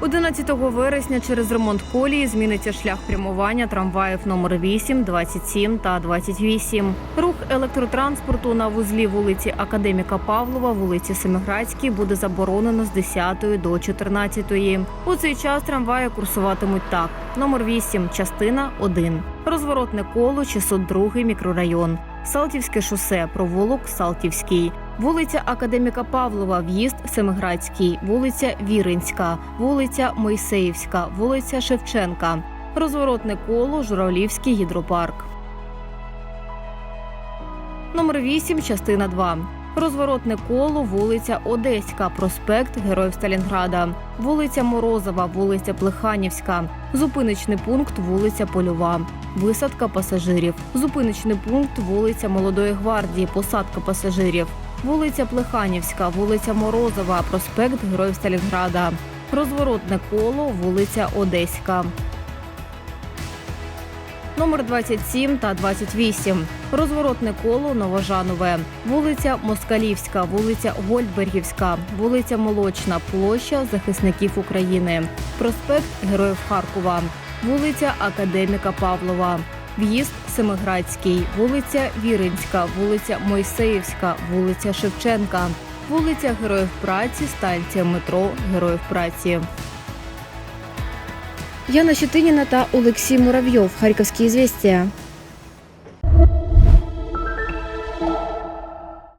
11 вересня через ремонт колії зміниться шлях прямування трамваїв номер 8, 27 та 28. Рух електротранспорту на вузлі вулиці Академіка Павлова, вулиці Семиградській буде заборонено з 10 до 14. У цей час трамваї курсуватимуть так: номер 8, частина 1. Розворотне коло 602 мікрорайон. Салтівське шосе, провулок Салтівський, вулиця Академіка Павлова, в'їзд Семиградський, вулиця Віринська, вулиця Мойсеївська, вулиця Шевченка, розворотне коло Журавлівський гідропарк. Номер 8, частина 2. Розворотне коло, вулиця Одеська, проспект Героїв Сталінграда, вулиця Морозова, вулиця Плеханівська, зупиничний пункт вулиця Польова, висадка пасажирів, зупиничний пункт вулиця Молодої гвардії, посадка пасажирів, вулиця Плеханівська, вулиця Морозова, проспект Героїв Сталінграда, розворотне коло, вулиця Одеська. Номер 27 та 28. Розворотне коло Новожанове. Вулиця Москалівська, вулиця Гольдбергівська, вулиця Молочна, площа захисників України, проспект Героїв Харкова, вулиця Академіка Павлова. В'їзд Семиградський, вулиця Віринська, вулиця Мойсеївська, вулиця Шевченка, вулиця Героїв Праці, станція метро Героїв Праці. Яна Щетиніна та Олексій Муравйов. Харківські звістя.